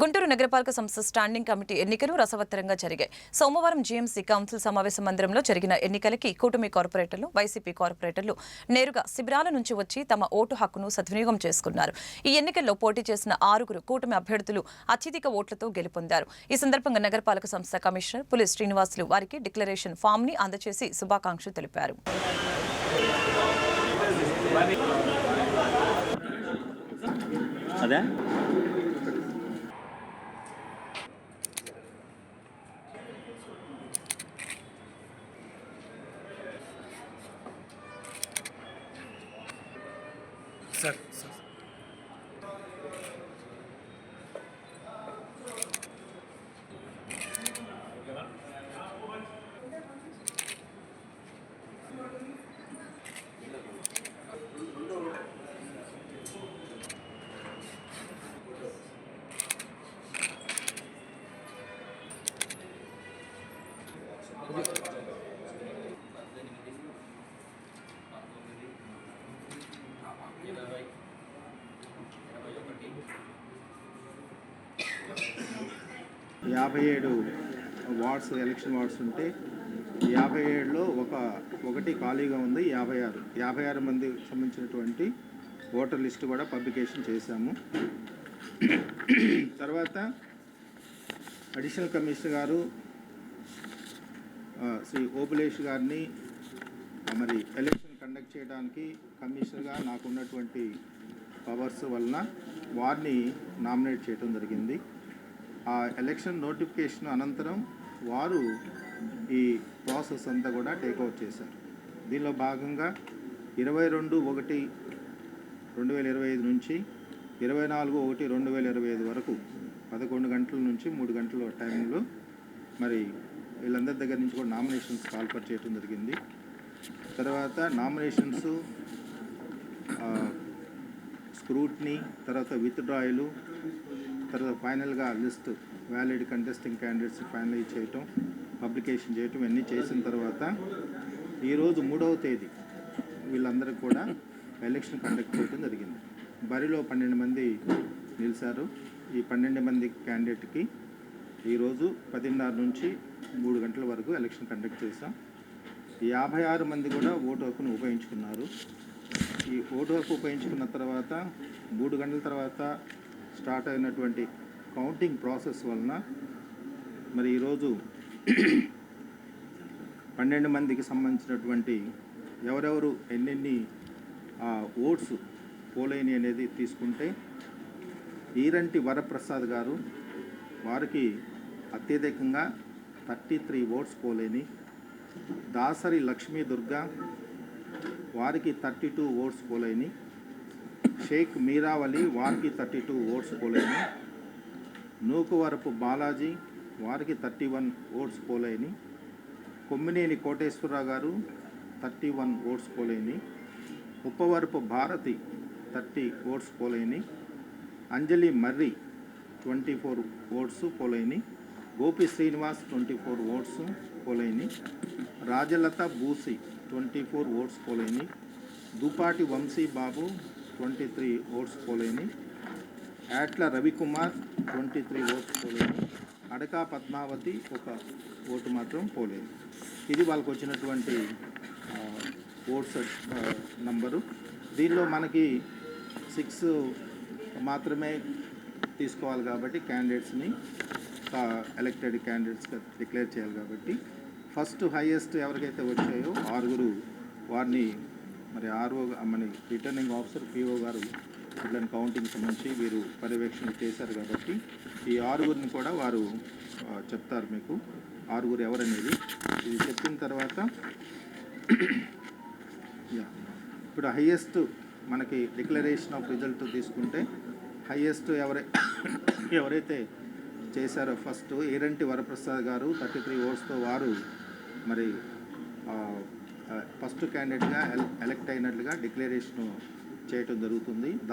గుంటూరు నగరపాలక సంస్థ standing committee ఎన్నికలు రసవత్తరంగా జరిగాయి. సోమవారం జీఎంసీ కౌన్సిల్ సమావేశ మందిరంలో జరిగిన ఎన్నికలకి కూటమి కార్పొరేటర్లు వైసీపీ కార్పొరేటర్లు నేరుగా శిబిరాల నుంచి వచ్చి తమ ఓటు హక్కును సద్వినియోగం చేసుకున్నారు. ఈ ఎన్నికల్లో పోటీ చేసిన ఆరుగురు కూటమి అభ్యర్థులు అత్యధిక ఓట్లతో గెలుపొందారు. ఈ సందర్భంగా నగరపాలక సంస్థ కమిషనర్ పులి శ్రీనివాసులు వారికి డిక్లరేషన్ ఫామ్ని అందజేసి శుభాకాంక్షలు తెలిపారు. అదే? Exacto. యాభై ఏడు వార్డ్స్ ఎలక్షన్ వార్డ్స్ ఉంటే యాభై ఏడులో ఒక ఒకటి ఖాళీగా ఉంది యాభై ఆరు. యాభై ఆరు మంది సంబంధించినటువంటి ఓటర్ లిస్ట్ కూడా పబ్లికేషన్ చేశాము. తర్వాత అడిషనల్ కమిషనర్ గారు శ్రీ ఓపులేష్ గారిని మరి ఎలక్షన్ కండక్ట్ చేయడానికి కమిషనర్గా నాకు ఉన్నటువంటి పవర్స్ వలన వారిని నామినేట్ చేయడం జరిగింది. ఆ ఎలక్షన్ నోటిఫికేషన్ అనంతరం వారు ఈ ప్రాసెస్ అంతా కూడా టేక్అవుట్ చేశారు. దీనిలో భాగంగా ఇరవై రెండు ఒకటి రెండు వేల ఇరవై ఐదు నుంచి ఇరవై నాలుగు ఒకటి రెండు వేల ఇరవై ఐదు వరకు పదకొండు గంటల నుంచి మూడు గంటల టైంలో మరి వీళ్ళందరి దగ్గర నుంచి కూడా నామినేషన్స్ కాల్ఫర్ చేయడం జరిగింది. తర్వాత నామినేషన్స్ స్క్రూట్నీ తర్వాత విత్డ్రాయలు తర్వాత ఫైనల్గా list valid contesting candidates finalise చేయటం పబ్లికేషన్ చేయటం ఇవన్నీ చేసిన తర్వాత ఈరోజు మూడవ తేదీ వీళ్ళందరికీ కూడా ఎలక్షన్ కండక్ట్ చేయడం జరిగింది. బరిలో పన్నెండు మంది నిలిచారు. ఈ పన్నెండు మంది క్యాండిడేట్కి ఈరోజు పదిన్నర నుంచి మూడు గంటల వరకు ఎలక్షన్ కండక్ట్ చేశాం. ఈ యాభై ఆరు మంది కూడా ఓటు హక్కును ఉపయోగించుకున్నారు. ఈ ఓటు హక్కు ఉపయోగించుకున్న తర్వాత మూడు గంటల తర్వాత స్టార్ట్ అయినటువంటి కౌంటింగ్ ప్రాసెస్ వలన మరి ఈరోజు పన్నెండు మందికి సంబంధించినటువంటి ఎవరెవరు ఎన్నెన్ని ఆ, ఓట్స్ పోలేని అనేది తీసుకుంటే ఈరంటి వరప్రసాద్ గారు వారికి అత్యధికంగా థర్టీ త్రీ ఓట్స్ పోలేని దాసరి లక్ష్మీ దుర్గా వారికి థర్టీ టూ ఓట్స్ పోలేని షేక్ మీరావలి వారికి థర్టీ టూ ఓట్స్ పోలేని నూకువరపు బాలాజీ వారికి థర్టీ వన్ ఓట్స్ పోలేని కొమ్మినేని కోటేశ్వరరావు గారు థర్టీ వన్ ఓట్స్ పోలేని ఉప్పవరపు భారతి థర్టీ ఓట్స్ పోలేని Anjali Marri twenty four votes పోలేని Gopi Srinivas twenty four votes పోలేని Rajalatha Boosi twenty four votes పోలేని Dupati Vamsi Babu twenty three votes పోలేని. Yatla Ravikumar twenty three votes పోలేని. అడకా పద్మావతి ఒక vote మాత్రం పోలేదు. ఇది వాళ్ళకు వచ్చినటువంటి ఓట్స్ నంబరు. దీనిలో మనకి సిక్స్ మాత్రమే తీసుకోవాలి కాబట్టి క్యాండిడేట్స్ని ఎలక్టెడ్ క్యాండిడేట్స్గా డిక్లేర్ చేయాలి కాబట్టి. ఫస్ట్ హైయెస్ట్ ఎవరికైతే వచ్చాయో ఆరుగురు వారిని మరి ఆర్ఓ మన రిటర్నింగ్ ఆఫీసర్ పిఓ గారు వీళ్ళని కౌంటింగ్ సంబంధించి వీరు పర్యవేక్షణ చేశారు కాబట్టి ఈ ఆరుగురిని కూడా వారు చెప్తారు మీకు. ఆరుగురు ఎవరనేది. ఇది చెప్పిన తర్వాత యా. ఇప్పుడు హయ్యెస్ట్ మనకి డిక్లరేషన్ ఆఫ్ రిజల్ట్ తీసుకుంటే హయ్యెస్ట్ ఎవరై ఎవరైతే చేశారో ఫస్ట్ ఏరంటి వరప్రసాద్ గారు థర్టీ త్రీ ఓట్స్తో వారు మరి ఫస్ట్ క్యాండిడేట్గా ఎలెక్ట్ అయినట్లుగా డిక్లరేషన్ చేయటం జరుగుతుంది.